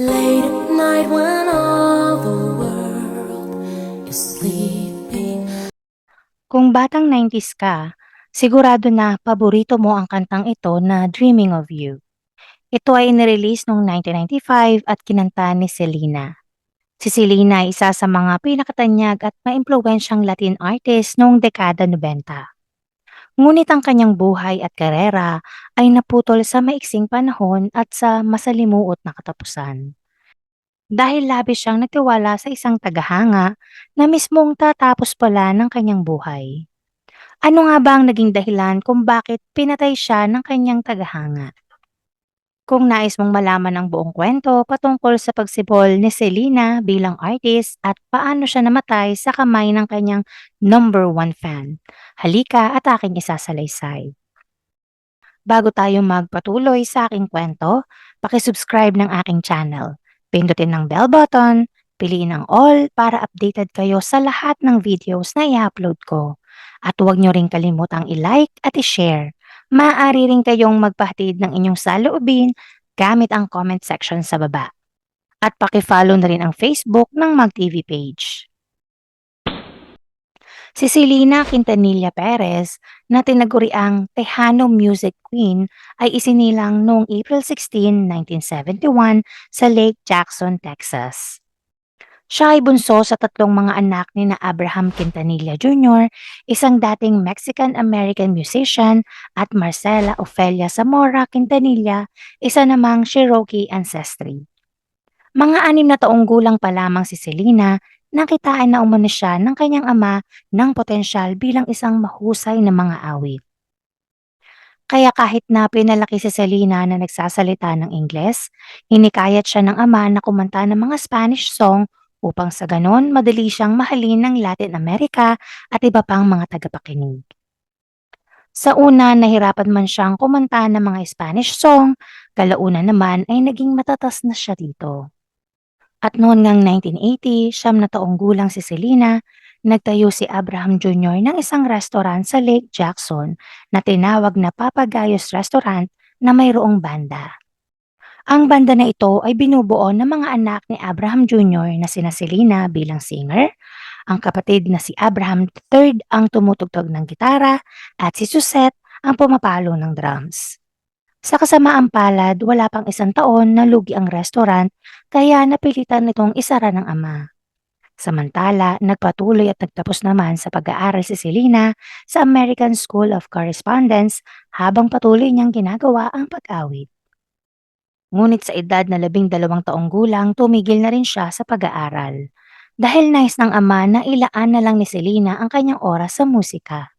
Late at night when all the world is sleeping. Kung batang 90s ka, sigurado na paborito mo ang kantang ito na Dreaming of You. Ito ay inirelease noong 1995 at kinanta ni Selena. Si Selena ay isa sa mga pinakatanyag at maimpluwensyang Latin artist noong dekada 90. Ngunit ang kanyang buhay at karera ay naputol sa maiksing panahon at sa masalimuot na katapusan. Dahil labis siyang nagtiwala sa isang tagahanga na mismong tatapos pala ng kanyang buhay. Ano nga ba ang naging dahilan kung bakit pinatay siya ng kanyang tagahanga? Kung nais mong malaman ang buong kwento patungkol sa pagsibol ni Selena bilang artist at paano siya namatay sa kamay ng kanyang number one fan, halika at aking isasalaysay. Bago tayo magpatuloy sa aking kwento, pakisubscribe ng aking channel. Pindutin ng bell button, piliin ang all para updated kayo sa lahat ng videos na i-upload ko. At huwag nyo rin kalimutang i-like at i-share. Maaari rin kayong magpahatid ng inyong saloobin gamit ang comment section sa baba. At pakifollow na rin ang Facebook ng MagTV page. Si Selena Quintanilla Perez na tinaguriang Tejano Music Queen ay isinilang noong April 16, 1971 sa Lake Jackson, Texas. Siya ay bunso sa tatlong mga anak ni na Abraham Quintanilla Jr., isang dating Mexican-American musician, at Marcela Ofelia Zamora Quintanilla, isa namang Cherokee ancestry. Mga anim na taong gulang pa lamang si Selena, nakitaan na umano siya ng kanyang ama ng potensyal bilang isang mahusay na mga awit. Kaya kahit na pinalaki si Selena na nagsasalita ng Ingles, hinikayat siya ng ama na kumanta ng mga Spanish song upang sa ganon madali siyang mahalin ng Latin America at iba pang mga tagapakinig. Sa una, nahirapan man siyang kumanta ng mga Spanish song, kalaunan naman ay naging matatas na siya dito. At noon ngang 1980, siyam na taong gulang si Selena, nagtayo si Abraham Jr. ng isang restaurant sa Lake Jackson na tinawag na Papagayos Restaurant na mayroong banda. Ang banda na ito ay binubuo ng mga anak ni Abraham Jr. na sina Selena bilang singer, ang kapatid na si Abraham III ang tumutugtog ng gitara at si Suzette ang pumapalo ng drums. Sa kasamaang palad, wala pang isang taon na lugi ang restaurant kaya napilitan nitong isara ng ama. Samantala, nagpatuloy at nagtapos naman sa pag-aaral si Selena sa American School of Correspondence habang patuloy niyang ginagawa ang pag-awit. Ngunit sa edad na labing dalawang taong gulang, tumigil na rin siya sa pag-aaral. Dahil nais ng ama na ilaan na lang ni Selena ang kanyang oras sa musika.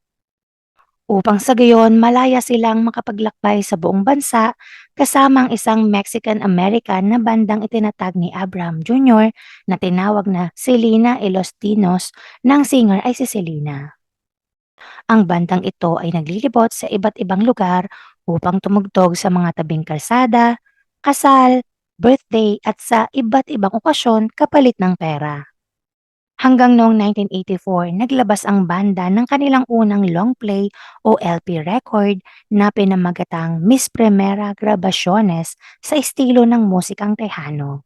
Upang sa gayon malaya silang makapaglakbay sa buong bansa kasama ang isang Mexican-American na bandang itinatag ni Abraham Jr. na tinawag na Selena y Los Dinos ng singer ay si Selena. Ang bandang ito ay naglilibot sa iba't ibang lugar upang tumugtog sa mga tabing kalsada, kasal, birthday at sa iba't ibang okasyon kapalit ng pera. Hanggang noong 1984, naglabas ang banda ng kanilang unang long play o LP record na pinamagatang Miss Primera Grabaciones sa estilo ng musikang Tejano.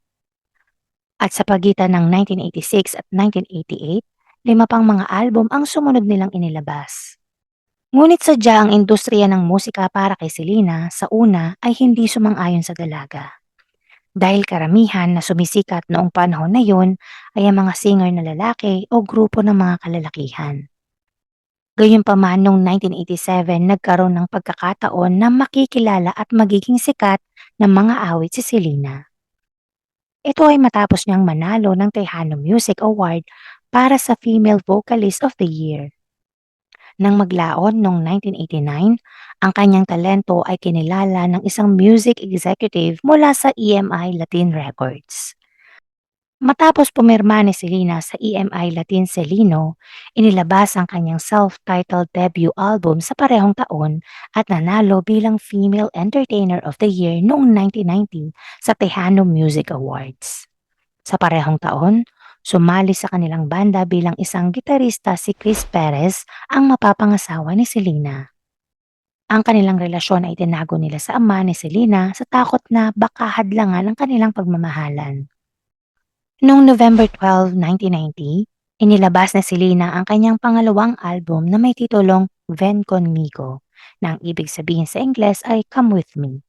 At sa pagitan ng 1986 at 1988, lima pang mga album ang sumunod nilang inilabas. Ngunit sadya ang industriya ng musika para kay Selena sa una ay hindi sumang-ayon sa dalaga dahil karamihan na sumisikat noong panahon na yun ay ang mga singer na lalaki o grupo ng mga kalalakihan. Gayunpaman noong 1987 nagkaroon ng pagkakataon na makikilala at magiging sikat ng mga awit si Selena. Ito ay matapos niyang manalo ng Tejano Music Award para sa Female Vocalist of the Year. Nang maglaon noong 1989, ang kanyang talento ay kinilala ng isang music executive mula sa EMI Latin Records. Matapos pumirma ni Selena sa EMI Latin Celino, inilabas ang kanyang self-titled debut album sa parehong taon at nanalo bilang Female Entertainer of the Year noong 1990 sa Tejano Music Awards. Sa parehong taon, Sumali sa kanilang banda bilang isang gitarista si Chris Perez ang mapapangasawa ni Selena. Ang kanilang relasyon ay tinago nila sa ama ni Selena sa takot na baka hadlangan ang kanilang pagmamahalan. Noong November 12, 1990, inilabas na Selena ang kanyang pangalawang album na may titulong Ven Conmigo, na ang ibig sabihin sa Ingles ay Come With Me.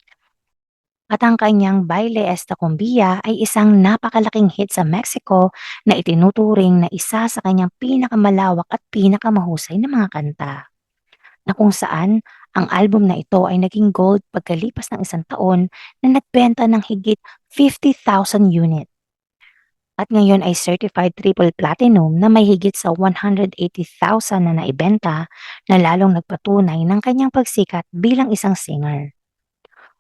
At ang kanyang Baile Esta Cumbia ay isang napakalaking hit sa Mexico na itinuturing na isa sa kanyang pinakamalawak at pinakamahusay na mga kanta. Na kung saan, ang album na ito ay naging gold pagkalipas ng isang taon na nagbenta ng higit 50,000 unit. At ngayon ay certified triple platinum na may higit sa 180,000 na naibenta na lalong nagpatunay ng kanyang pagsikat bilang isang singer.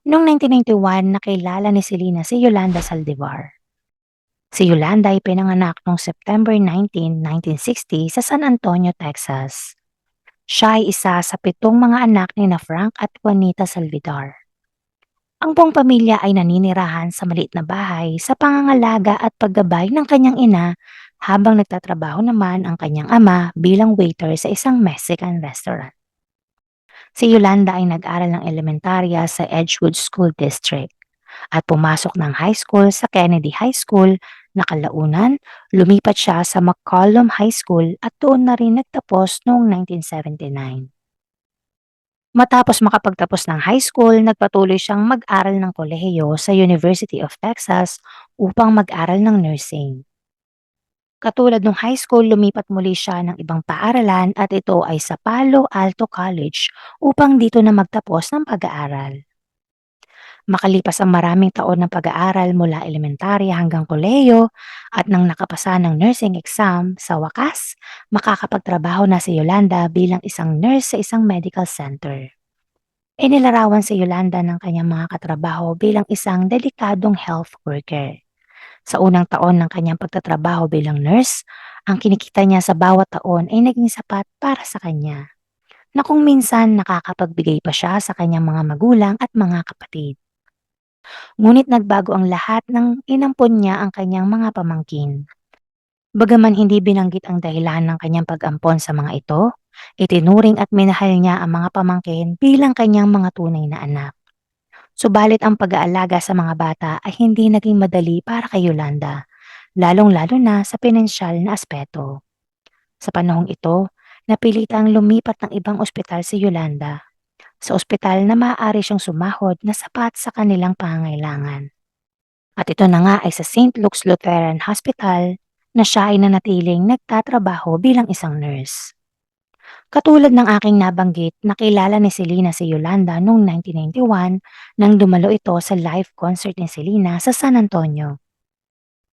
Noong 1991, nakilala ni Selena si Yolanda Saldivar. Si Yolanda ay pinanganak noong September 19, 1960 sa San Antonio, Texas. Siya ay isa sa pitong mga anak ni na Frank at Juanita Salvidar. Ang buong pamilya ay naninirahan sa maliit na bahay sa pangangalaga at paggabay ng kanyang ina habang nagtatrabaho naman ang kanyang ama bilang waiter sa isang Mexican restaurant. Si Yolanda ay nag-aral ng elementarya sa Edgewood School District at pumasok ng high school sa Kennedy High School na kalaunan, lumipat siya sa McCollum High School at doon na rin nagtapos noong 1979. Matapos makapagtapos ng high school, nagpatuloy siyang mag-aral ng kolehiyo sa University of Texas upang mag-aral ng nursing. Katulad ng high school, lumipat muli siya ng ibang paaralan at ito ay sa Palo Alto College upang dito na magtapos ng pag-aaral. Makalipas ang maraming taon ng pag-aaral mula elementarya hanggang kolehiyo at nang nakapasa ng nursing exam, sa wakas, makakapagtrabaho na si Yolanda bilang isang nurse sa isang medical center. Inilarawan si Yolanda ng kanyang mga katrabaho bilang isang delikadong health worker. Sa unang taon ng kanyang pagtatrabaho bilang nurse, ang kinikita niya sa bawat taon ay naging sapat para sa kanya, na kung minsan nakakapagbigay pa siya sa kanyang mga magulang at mga kapatid. Ngunit nagbago ang lahat nang inampon niya ang kanyang mga pamangkin. Bagaman hindi binanggit ang dahilan ng kanyang pag-ampon sa mga ito, itinuring at minahal niya ang mga pamangkin bilang kanyang mga tunay na anak. Subalit ang pag-aalaga sa mga bata ay hindi naging madali para kay Yolanda, lalong-lalo na sa pinansyal na aspeto. Sa panahong ito, napilitang lumipat ng ibang ospital si Yolanda. Sa ospital na maaari siyang sumahod na sapat sa kanilang pangangailangan. At ito na nga ay sa St. Luke's Lutheran Hospital na siya ay nanatiling nagtatrabaho bilang isang nurse. Katulad ng aking nabanggit, nakilala ni Selena si Yolanda noong 1991 nang dumalo ito sa live concert ni Selena sa San Antonio.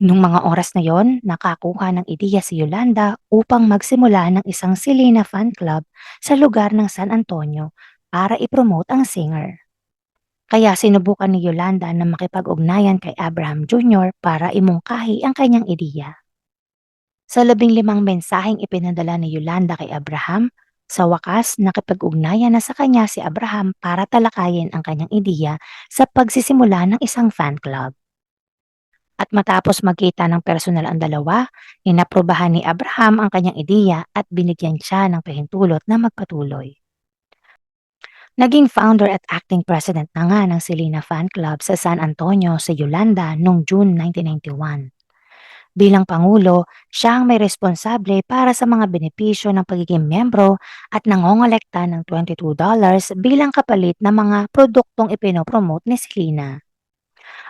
Nung mga oras na yon, nakakuha ng ideya si Yolanda upang magsimula ng isang Selena fan club sa lugar ng San Antonio para ipromote ang singer. Kaya sinubukan ni Yolanda na makipag-ugnayan kay Abraham Jr. para imungkahi ang kanyang ideya. Sa labing limang mensaheng ipinadala ni Yolanda kay Abraham, sa wakas nakipag-ugnayan na sa kanya si Abraham para talakayin ang kanyang ideya sa pagsisimula ng isang fan club. At matapos magkita ng personal ang dalawa, inaprobahan ni Abraham ang kanyang ideya at binigyan siya ng pahintulot na magpatuloy. Naging founder at acting president na nga ng Selena Fan Club sa San Antonio sa Yolanda noong June 1991. Bilang Pangulo, siya ang may responsable para sa mga benepisyo ng pagiging miyembro at nangongolekta ng $22 bilang kapalit ng mga produktong ipinopromote ni Selena.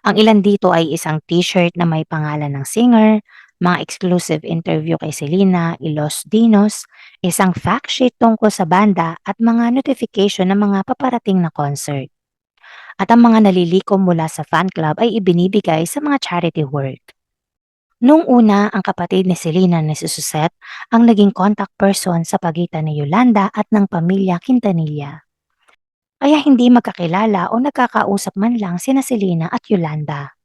Ang ilan dito ay isang t-shirt na may pangalan ng singer, mga exclusive interview kay Selena Ilos Dinos, isang fact sheet tungkol sa banda at mga notification ng mga paparating na concert. At ang mga nalilikom mula sa fan club ay ibinibigay sa mga charity work. Noong una, ang kapatid ni Selena na si Susette ang naging contact person sa pagitan ni Yolanda at ng pamilya Quintanilla. Kaya hindi magkakilala o nagkakausap man lang sina Selena at Yolanda.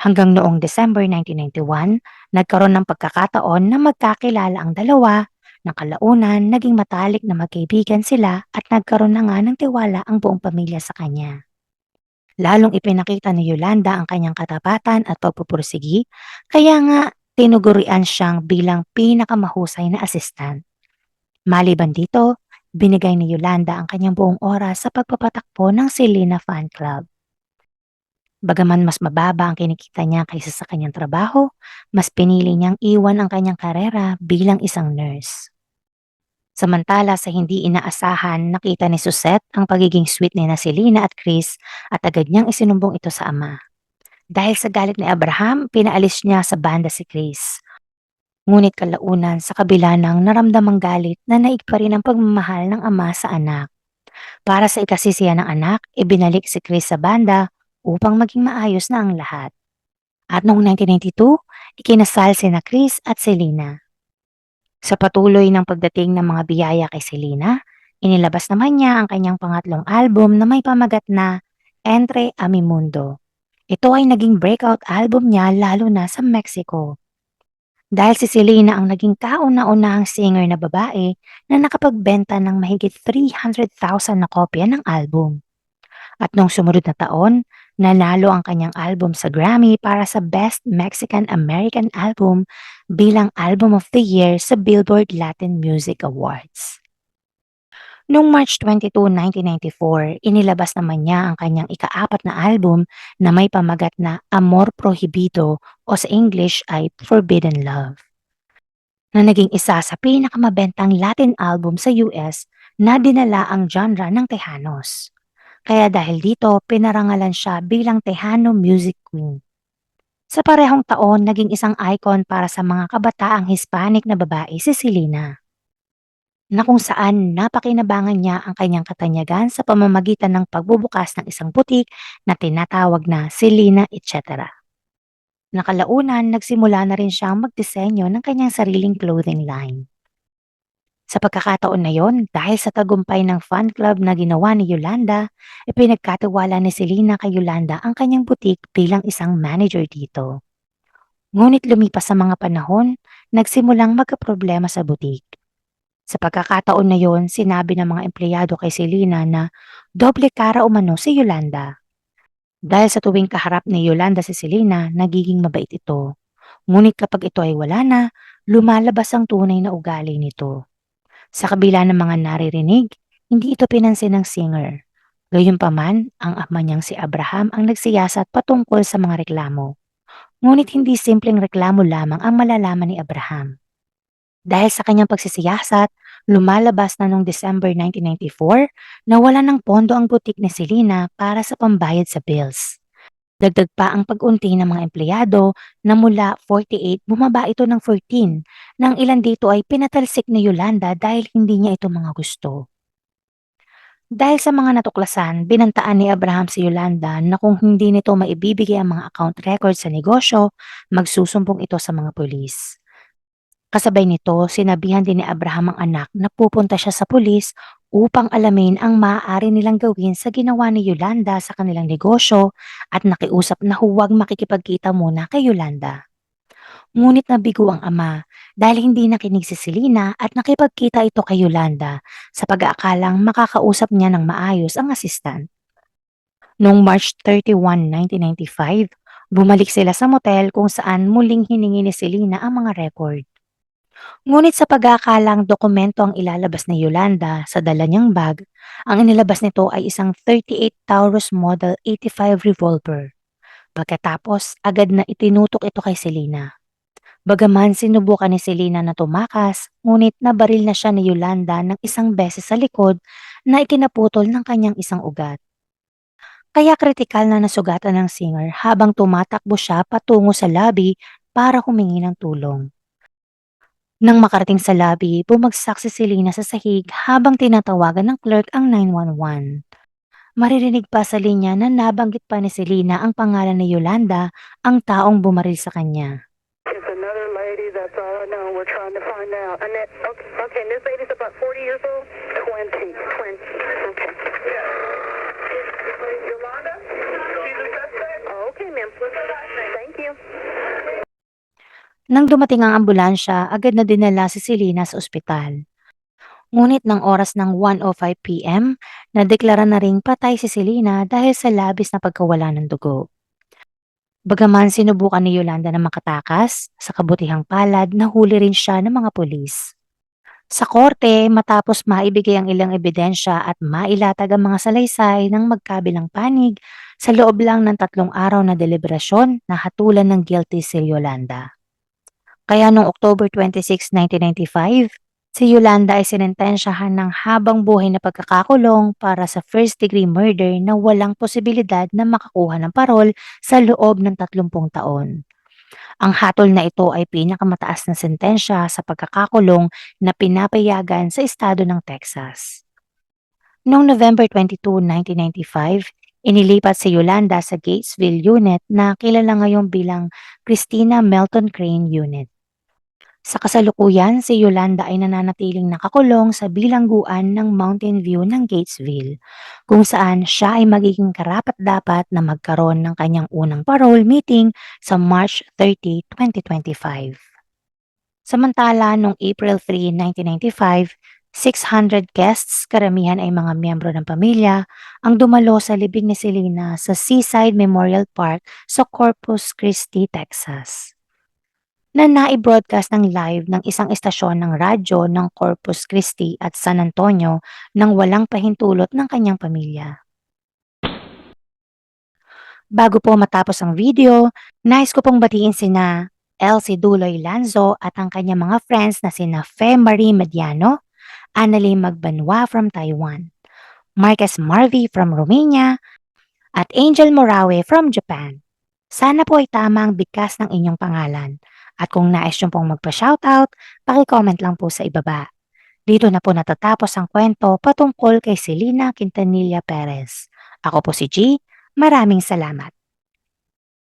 Hanggang noong December 1991, nagkaroon ng pagkakataon na magkakilala ang dalawa na kalaunan naging matalik na magkaibigan sila at nagkaroon na nga ng tiwala ang buong pamilya sa kanya. Lalong ipinakita ni Yolanda ang kanyang katapatan at pagpupursigi, kaya nga tinugurian siyang bilang pinakamahusay na assistant. Maliban dito, binigay ni Yolanda ang kanyang buong oras sa pagpapatakbo ng Selena Fan Club. Bagaman mas mababa ang kinikita niya kaysa sa kanyang trabaho, mas pinili niyang iwan ang kanyang karera bilang isang nurse. Samantala sa hindi inaasahan, nakita ni Susette ang pagiging sweet ni na Selena at Chris at agad niyang isinumbong ito sa ama. Dahil sa galit ni Abraham, pinaalis niya sa banda si Chris. Ngunit kalaunan sa kabila ng naramdamang galit na naig pa rin ang pagmamahal ng ama sa anak. Para sa ikasisiya ng anak, ibinalik si Chris sa banda upang maging maayos na ang lahat. At noong 1992, ikinasal si na Chris at Selena. Sa patuloy ng pagdating ng mga biyaya kay Selena, inilabas naman niya ang kanyang pangatlong album na may pamagat na Entre a mi Mundo. Ito ay naging breakout album niya lalo na sa Mexico. Dahil si Selena ang naging kauna-unahang singer na babae na nakapagbenta ng mahigit 300,000 na kopya ng album. At noong sumunod na taon, nanalo ang kanyang album sa Grammy para sa Best Mexican American Album bilang Album of the Year sa Billboard Latin Music Awards. Noong March 22, 1994, inilabas naman niya ang kanyang ikaapat na album na may pamagat na Amor Prohibido o sa English ay Forbidden Love. Na naging isa sa pinakamabentang Latin album sa US na dinala ang genre ng Tejanos. Kaya dahil dito, pinarangalan siya bilang Tejano Music Queen. Sa parehong taon, naging isang icon para sa mga kabataang Hispanic na babae si Selena na kung saan napakinabangan niya ang kanyang katanyagan sa pamamagitan ng pagbubukas ng isang butik na tinatawag na Selena etc. Nakalaunan, nagsimula na rin siyang magdisenyo ng kanyang sariling clothing line. Sa pagkakataon na yon, dahil sa tagumpay ng fan club na ginawa ni Yolanda, ipinagkatiwala ni Selena kay Yolanda ang kanyang butik bilang isang manager dito. Ngunit lumipas sa mga panahon, nagsimulang magkaproblema sa butik. Sa pagkakataon na yon, sinabi ng mga empleyado kay Selena na doble kara umano si Yolanda. Dahil sa tuwing kaharap ni Yolanda si Selena, nagiging mabait ito. Ngunit kapag ito ay wala na, lumalabas ang tunay na ugali nito. Sa kabila ng mga naririnig, hindi ito pinansin ng singer. Gayunpaman, ang ama niyang si Abraham ang nagsiyasat patungkol sa mga reklamo. Ngunit hindi simpleng reklamo lamang ang malalaman ni Abraham. Dahil sa kanyang pagsisiyasat, lumalabas na noong December 1994 na wala ng pondo ang butik ni Selena para sa pambayad sa bills. Dagdag pa ang pag-unti ng mga empleyado na mula 48 bumaba ito ng 14 nang ilan dito ay pinatalsik ni Yolanda dahil hindi niya ito mga gusto. Dahil sa mga natuklasan, binantaan ni Abraham si Yolanda na kung hindi nito maibibigay ang mga account records sa negosyo, magsusumbong ito sa mga pulis. Kasabay nito, sinabihan din ni Abraham ang anak na pupunta siya sa pulis upang alamin ang maaari nilang gawin sa ginawa ni Yolanda sa kanilang negosyo at nakiusap na huwag makikipagkita muna kay Yolanda. Ngunit nabigo ang ama dahil hindi nakinig si Selena at nakipagkita ito kay Yolanda sa pag-aakalang makakausap niya ng maayos ang assistant. Noong March 31, 1995, bumalik sila sa motel kung saan muling hiningi ni Selena ang mga record. Ngunit sa pag-aakalang dokumento ang ilalabas ni Yolanda sa dala niyang bag, ang inilabas nito ay isang 38 Taurus Model 85 revolver. Pagkatapos, agad na itinutok ito kay Selena. Bagaman sinubukan ni Selena na tumakas, ngunit nabaril na siya ni Yolanda ng isang beses sa likod na ikinaputol ng kanyang isang ugat. Kaya kritikal na nasugatan ng singer habang tumatakbo siya patungo sa lobby para humingi ng tulong. Nang makarating sa lobby, bumagsak si Selena sa sahig habang tinatawagan ng clerk ang 911. Maririnig pa sa linya na nabanggit pa ni Selena ang pangalan ni Yolanda, ang taong bumaril sa kanya. It's another lady, that's all I know. We're trying to find out. And that, okay, okay, this lady's about 40 years old? 20, 20. Okay. Yolanda? She's a suspect? Oh, okay, ma'am. Thank you. Nang dumating ang ambulansya, agad na dinala si Selena sa ospital. Ngunit ng oras ng 1.05 p.m., nadeklara na ring patay si Selena dahil sa labis na pagkawala ng dugo. Bagaman sinubukan ni Yolanda na makatakas, sa kabutihang palad nahuli rin siya ng mga pulis. Sa korte, matapos maibigay ang ilang ebidensya at mailatag ang mga salaysay ng magkabilang panig, sa loob lang ng tatlong araw na deliberasyon, nahatulan ng guilty si Yolanda. Kaya noong October 26, 1995, si Yolanda ay sinentensyahan ng habang buhay na pagkakakulong para sa first-degree murder na walang posibilidad na makakuha ng parol sa loob ng 30 taon. Ang hatol na ito ay pinakamataas na sentensya sa pagkakakulong na pinapayagan sa estado ng Texas. Noong November 22, 1995, inilipat si Yolanda sa Gatesville Unit na kilala ngayon bilang Christina Melton Crane Unit. Sa kasalukuyan, si Yolanda ay nananatiling nakakulong sa bilangguan ng Mountain View ng Gatesville, kung saan siya ay magiging karapat-dapat na magkaroon ng kanyang unang parole meeting sa March 30, 2025. Samantala, noong April 3, 1995, 600 guests, karamihan ay mga miyembro ng pamilya, ang dumalo sa libing ni Selena sa Seaside Memorial Park sa Corpus Christi, Texas na nai-broadcast ng live ng isang istasyon ng radyo ng Corpus Christi at San Antonio nang walang pahintulot ng kanyang pamilya. Bago po matapos ang video, nais ko pong batiin sina Elsie Duloy Lanzo at ang kanyang mga friends na sina Fe Marie Mediano, Annalie Magbanwa from Taiwan, Marcus Marvy from Romania, at Angel Morawe from Japan. Sana po ay tama ang bigkas ng inyong pangalan. At kung nais nyo pong magpa-shoutout, pakicomment lang po sa ibaba. Dito na po natatapos ang kwento patungkol kay Selena Quintanilla Perez. Ako po si G. Maraming salamat.